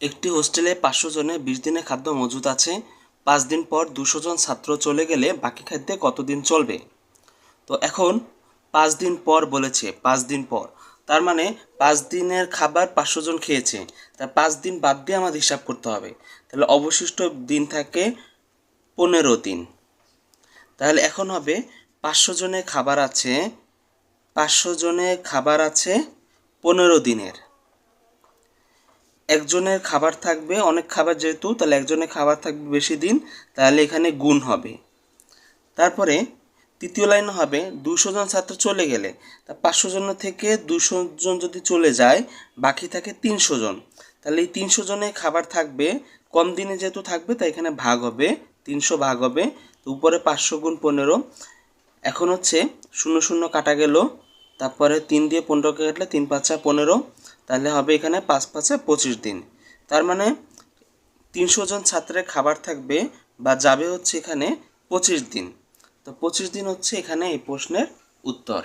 একটি হোস্টেলে পাঁচশো জনের বিশ দিনের খাদ্য মজুত আছে, পাঁচ দিন পর দুশো জন ছাত্র চলে গেলে বাকি খাদ্যে কতদিন চলবে? তো এখন পাঁচ দিন পর বলেছে, পাঁচ দিন পর। তার মানে পাঁচ দিনের খাবার পাঁচশো জন খেয়েছে। তা পাঁচ দিন বাদ দিয়ে আমাদের হিসাব করতে হবে। তাহলে অবশিষ্ট দিন থাকে পনেরো দিন। তাহলে এখন হবে পাঁচশো জনের খাবার আছে, পাঁচশো জনের খাবার আছে পনেরো দিনের। একজনের খাবার থাকবে, অনেক খাবার যেহেতু, তাহলে একজনের খাবার থাকবে বেশি দিন, তাহলে এখানে গুণ হবে। তারপরে তৃতীয় লাইন হবে, দুশো জন ছাত্র চলে গেলে, তা পাঁচশো জন থেকে দুশো জন যদি চলে যায়, বাকি থাকে তিনশো জন। তাহলে এই তিনশো জনের খাবার থাকবে, কম দিনে যেহেতু থাকবে, তাই এখানে ভাগ হবে, তিনশো ভাগ হবে, তো উপরে পাঁচশো গুণ পনেরো। এখন হচ্ছে শূন্য শূন্য কাটা গেল, তারপরে তিন দিয়ে পনেরোকে কাটলে তিন পাঁচা পনেরো। তাহলে হবে এখানে পাঁচ পাঁচে পঁচিশ দিন। তার মানে তিনশো জন ছাত্রের খাবার থাকবে বা যাবে হচ্ছে এখানে পঁচিশ দিন। তো পঁচিশ দিন হচ্ছে এখানে এই প্রশ্নের উত্তর।